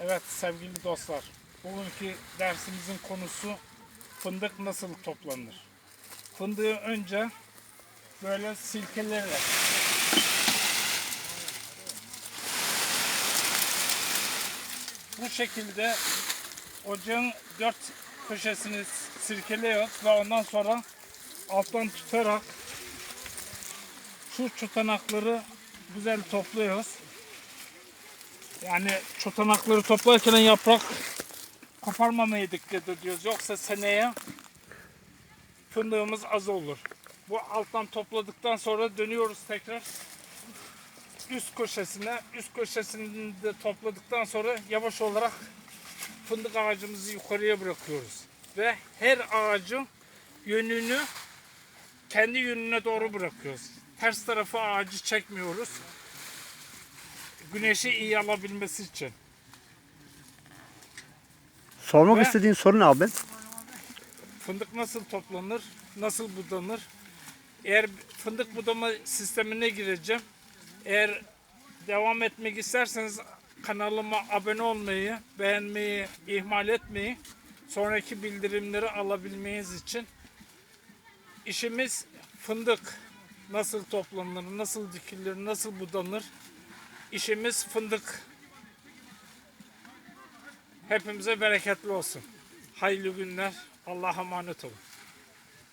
Evet sevgili dostlar, bugünkü dersimizin konusu fındık nasıl toplanır? Fındığı önce böyle silkelerek bu şekilde ocağın dört köşesini sirkeliyoruz ve ondan sonra alttan tutarak şu tutanakları güzel topluyoruz. Yani çotanakları toplarken yaprak koparmamaya dikkat ediyoruz. Yoksa seneye fındığımız az olur. Bu alttan topladıktan sonra dönüyoruz tekrar üst köşesine. Üst köşesini de topladıktan sonra yavaş olarak fındık ağacımızı yukarıya bırakıyoruz. Ve her ağacın yönünü kendi yönüne doğru bırakıyoruz. Ters tarafı ağacı çekmiyoruz güneşi iyi alabilmesi için. Sormak Ve- istediğin soru ne abi? Fındık nasıl toplanır, nasıl budanır? Eğer fındık budama sistemine gireceğim. Eğer devam etmek isterseniz kanalıma abone olmayı, beğenmeyi ihmal etmeyin. Sonraki bildirimleri alabilmeniz için. İşimiz fındık nasıl toplanır, nasıl dikilir, nasıl budanır. İşimiz fındık. Hepimize bereketli olsun. Hayırlı günler. Allah'a emanet olun.